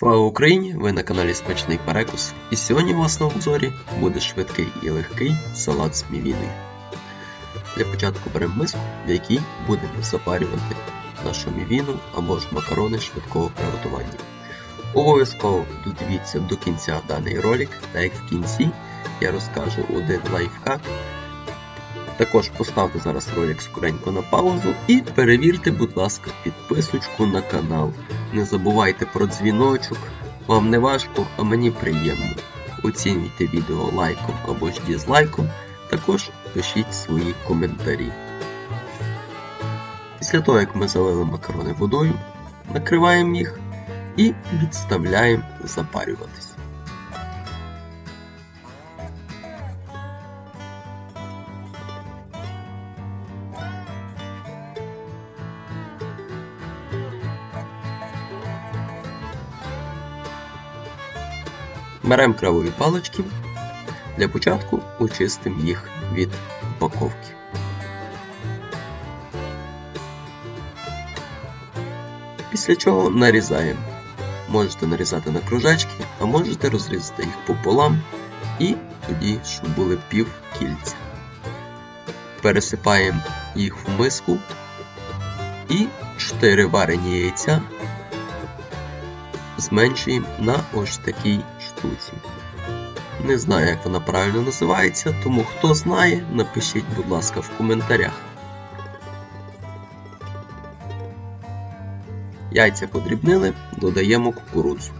Слава Україні! Ви на каналі Смачний Перекус. І сьогодні у вас на обзорі буде швидкий і легкий салат з мівіною. Для початку беремо миску, в якій будемо запарювати нашу мівіну або ж макарони швидкого приготування. Обов'язково додивіться до кінця даний ролик, так як в кінці я розкажу один лайфхак. Також поставте зараз ролик скоренько на паузу і перевірте, будь ласка, підписочку на канал. Не забувайте про дзвіночок. Вам не важко, а мені приємно. Оцінюйте відео лайком або ж дізлайком. Також пишіть свої коментарі. Після того, як ми залили макарони водою, накриваємо їх і відставляємо запарюватись. Беремо кравові палички. Для початку очистимо їх від упаковки. Після чого нарізаємо. Можете нарізати на кружечки, а можете розрізати їх пополам і тоді, щоб були пів кільця. Пересипаємо їх в миску і 4 варені яйця зменшуємо на ось такій штуці. Не знаю, як вона правильно називається, тому хто знає, напишіть, будь ласка, в коментарях. Яйця подрібнили, додаємо кукурудзу.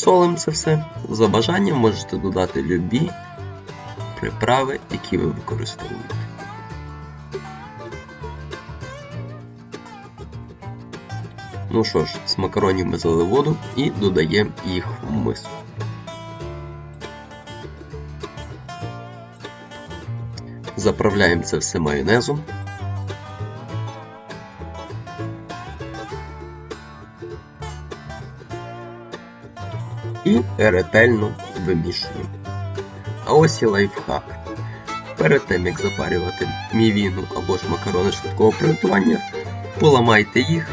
Солим це все. За бажанням можете додати любі приправи, які ви використовуєте. Ну що ж, з макаронів ми залили воду і додаємо їх в миску. Заправляємо це все майонезом. І ретельно вимішуємо. А ось і лайфхак. Перед тим як запарювати мівіну або ж макарони швидкого приготування, поламайте їх,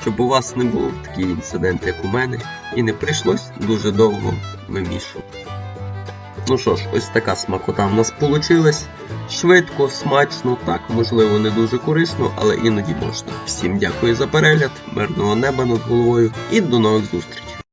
щоб у вас не було такий інцидент, як у мене, і не прийшлось дуже довго вимішувати. Ну що ж, ось така смакота в нас вийшла. Швидко, смачно, так, можливо, не дуже корисно, але іноді можна. Всім дякую за перегляд, мирного неба над головою і до нових зустрічей!